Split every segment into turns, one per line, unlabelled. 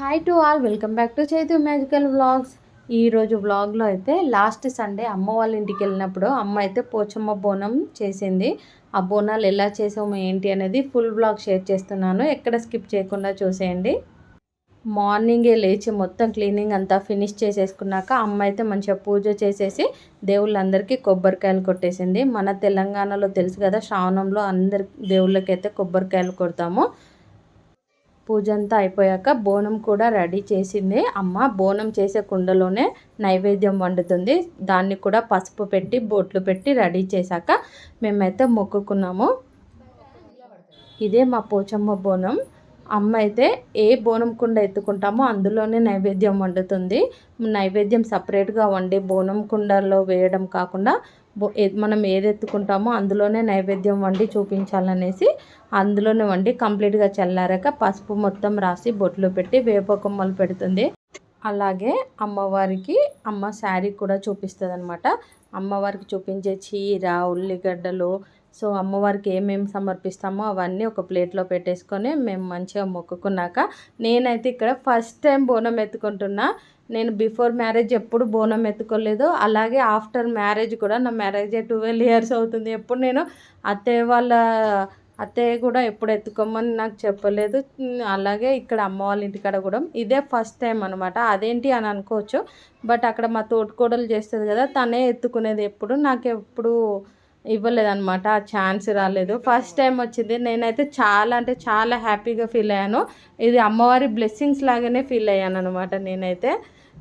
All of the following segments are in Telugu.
Hi to all welcome back to Chaitu magical vlogs ఈరోజు వ్లాగ్లో అయితే లాస్ట్ సండే అమ్మ వాళ్ళ ఇంటికి వెళ్ళినప్పుడు అమ్మ అయితే పోచమ్మ బోనం చేసింది. ఆ బోనాలు ఎలా చేసాము ఏంటి అనేది ఫుల్ వ్లాగ్ షేర్ చేస్తున్నాను. ఎక్కడ స్కిప్ చేయకుండా చూసేయండి. మార్నింగే లేచి మొత్తం క్లీనింగ్ అంతా ఫినిష్ చేసేసుకున్నాక అమ్మ అయితే మంచిగా పూజ చేసేసి దేవుళ్ళందరికీ కొబ్బరికాయలు కొట్టేసింది. మన తెలంగాణలో తెలుసు కదా శ్రావణంలో అందరి దేవుళ్ళకైతే కొబ్బరికాయలు కొడతాము. పూజ అంతా అయిపోయాక బోనం కూడా రెడీ చేసింది. అమ్మ బోనం చేసే కుండలోనే నైవేద్యం వండుతుంది. దాన్ని కూడా పసుపు పెట్టి బొట్లు పెట్టి రెడీ చేశాక మేమైతే మొక్కుకున్నాము. ఇదే మా పోచమ్మ బోనం. అమ్మ అయితే ఏ బోనం కుండ ఎత్తుకుంటామో అందులోనే నైవేద్యం వండుతుంది. నైవేద్యం సపరేట్గా వండి బోనం కుండల్లో వేయడం కాకుండా మనం ఏది ఎత్తుకుంటామో అందులోనే నైవేద్యం వండి చూపించాలనేసి అందులోనే వండి కంప్లీట్గా చల్లారాక పసుపు మొత్తం రాసి బొట్లు పెట్టి వేప కొమ్మలు పెడుతుంది. అలాగే అమ్మవారికి అమ్మ శారీ కూడా చూపిస్తుంది అనమాట అమ్మవారికి చూపించే చీర ఉల్లిగడ్డలు సో అమ్మవారికి ఏమేమి సమర్పిస్తామో అవన్నీ ఒక ప్లేట్లో పెట్టేసుకొని మేము మంచిగా మొక్కుకున్నాక నేనైతే ఇక్కడ ఫస్ట్ టైం బోనం ఎత్తుకుంటున్నా. నేను బిఫోర్ మ్యారేజ్ ఎప్పుడు బోనం ఎత్తుకోలేదు. అలాగే ఆఫ్టర్ మ్యారేజ్ కూడా నా మ్యారేజ్ ట్వెల్వ్ ఇయర్స్ అవుతుంది. ఎప్పుడు నేను అత్తయ్య వాళ్ళ అత్తయ్య కూడా ఎప్పుడు ఎత్తుకోమని నాకు చెప్పలేదు. అలాగే ఇక్కడ అమ్మ వాళ్ళ ఇంటికాడ కూడా ఇదే ఫస్ట్ టైం అనమాట అదేంటి అని అనుకోవచ్చు. బట్ అక్కడ మా తోటికోడలు చేస్తుంది కదా తనే ఎత్తుకునేది ఎప్పుడు నాకు ఎప్పుడు ఇవ్వలేదన్నమాట. ఆ ఛాన్స్ రాలేదు. ఫస్ట్ టైం వచ్చింది. నేనైతే చాలా అంటే చాలా హ్యాపీగా ఫీల్ అయ్యాను. ఇది అమ్మవారి బ్లెస్సింగ్స్ లాగానే ఫీల్ అయ్యాను అనమాట నేనైతే.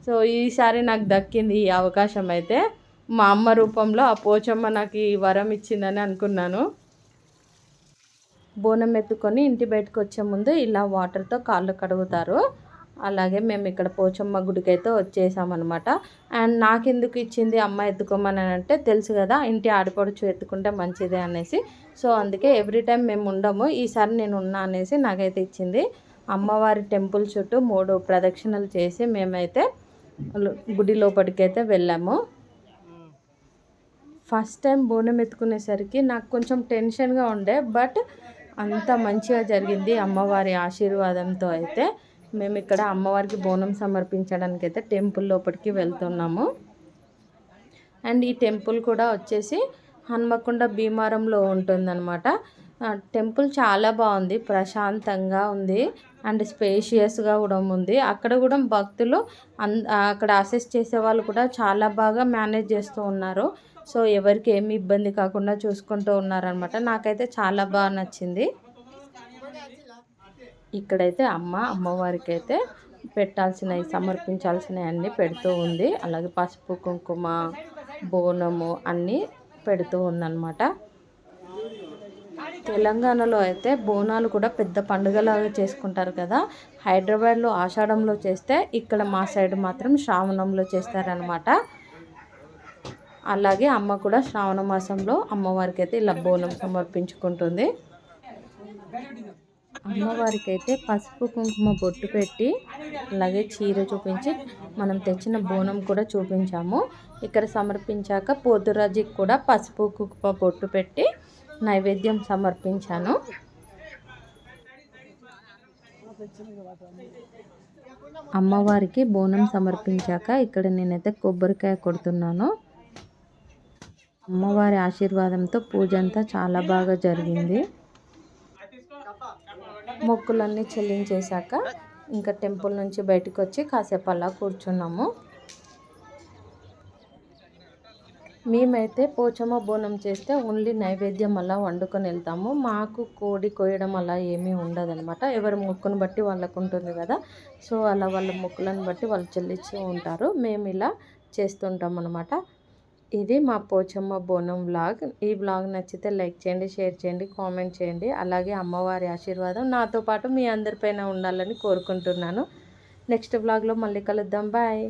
సో ఈసారి నాకు దక్కింది ఈ అవకాశం అయితే. మా అమ్మ రూపంలో ఆ పోచమ్మ నాకు ఈ వరం ఇచ్చిందని అనుకున్నాను. బోనం ఎత్తుకొని ఇంటి బయటకు వచ్చే ముందు ఇలా వాటర్తో కాళ్ళు కడుగుతారు. అలాగే మేము ఇక్కడ పోచమ్మ గుడికి అయితే వచ్చేసామన్నమాట. అండ్ నాకెందుకు ఇచ్చింది అమ్మ ఎత్తుకోమని అంటే తెలుసు కదా ఇంటి ఆడపడుచు ఎత్తుకుంటే మంచిదే అనేసి. సో అందుకే ఎవ్రీ టైం మేము ఉండము ఈసారి నేను ఉన్నా అనేసి నాకైతే ఇచ్చింది. అమ్మవారి టెంపుల్ చుట్టూ మూడు ప్రదక్షిణలు చేసి మేమైతే గుడి లోపలికైతే వెళ్ళాము. ఫస్ట్ టైం బోనం ఎత్తుకునేసరికి నాకు కొంచెం టెన్షన్గా ఉండే బట్ అంత మంచిగా జరిగింది అమ్మవారి ఆశీర్వాదంతో అయితే. మేము ఇక్కడ అమ్మవారికి బోనం సమర్పించడానికి అయితే టెంపుల్ లోపలికి వెళ్తున్నాము. అండ్ ఈ టెంపుల్ కూడా వచ్చేసి హన్మకొండ భీమారంలో ఉంటుందన్నమాట. టెంపుల్ చాలా బాగుంది ప్రశాంతంగా ఉంది అండ్ స్పేషియస్గా కూడా ఉంది. అక్కడ కూడా భక్తులు అక్కడ అసెస్ చేసే వాళ్ళు కూడా చాలా బాగా మేనేజ్ చేస్తూ ఉన్నారు. సో ఎవరికి ఏమి ఇబ్బంది కాకుండా చూసుకుంటూ ఉన్నారనమాట నాకైతే చాలా బాగా నచ్చింది. ఇక్కడైతే అమ్మ అమ్మవారికి అయితే పెట్టాల్సినవి సమర్పించాల్సినవి అన్నీ పెడుతూ ఉంది. అలాగే పసుపు కుంకుమ బోనము అన్నీ పెడుతూ ఉందన్నమాట. తెలంగాణలో అయితే బోనాలు కూడా పెద్ద పండుగలాగా చేసుకుంటారు కదా. హైదరాబాద్లో ఆషాఢంలో చేస్తే ఇక్కడ మా సైడ్ మాత్రం శ్రావణంలో చేస్తారనమాట అలాగే అమ్మ కూడా శ్రావణ మాసంలో అమ్మవారికి అయితే ఇలా బోనం సమర్పించుకుంటుంది. అమ్మవారికి అయితే పసుపు కుంకుమ బొట్టు పెట్టి అలాగే చీర చూపించి మనం తెచ్చిన బోనం కూడా చూపించాము. ఇక్కడ సమర్పించాక పోతురాజుకి కూడా పసుపు కుంకుమ బొట్టు పెట్టి నైవేద్యం సమర్పించాను. అమ్మవారికి బోనం సమర్పించాక ఇక్కడ నేనైతే కొబ్బరికాయ కొడుతున్నాను. అమ్మవారి ఆశీర్వాదంతో పూజ అంతా చాలా బాగా జరిగింది. మొక్కులన్నీ చెల్లించేశాక ఇంకా టెంపుల్ నుంచి బయటకు వచ్చి కాసేపు అలా కూర్చున్నాము. మేమైతే పోచమ్మ బోనం చేస్తే ఓన్లీ నైవేద్యం అలా వండుకొని వెళ్తాము. మాకు కోడి కోయడం అలా ఏమీ ఉండదనమాట ఎవరి మొక్కును బట్టి వాళ్ళకు ఉంటుంది కదా. సో అలా వాళ్ళ మొక్కులను బట్టి వాళ్ళు చెల్లిస్తూ ఉంటారు. మేము ఇలా చేస్తుంటాం అనమాట ఇది మా పోచమ్మ బోనం వ్లాగ్. ఈ వ్లాగ్ నచ్చితే లైక్ చేయండి షేర్ చేయండి కామెంట్ చేయండి. అలాగే అమ్మవారి ఆశీర్వాదం నాతో పాటు మీ అందరిపైన ఉండాలని కోరుకుంటున్నాను. నెక్స్ట్ వ్లాగ్లో మళ్ళీ కలుద్దాం. బాయ్.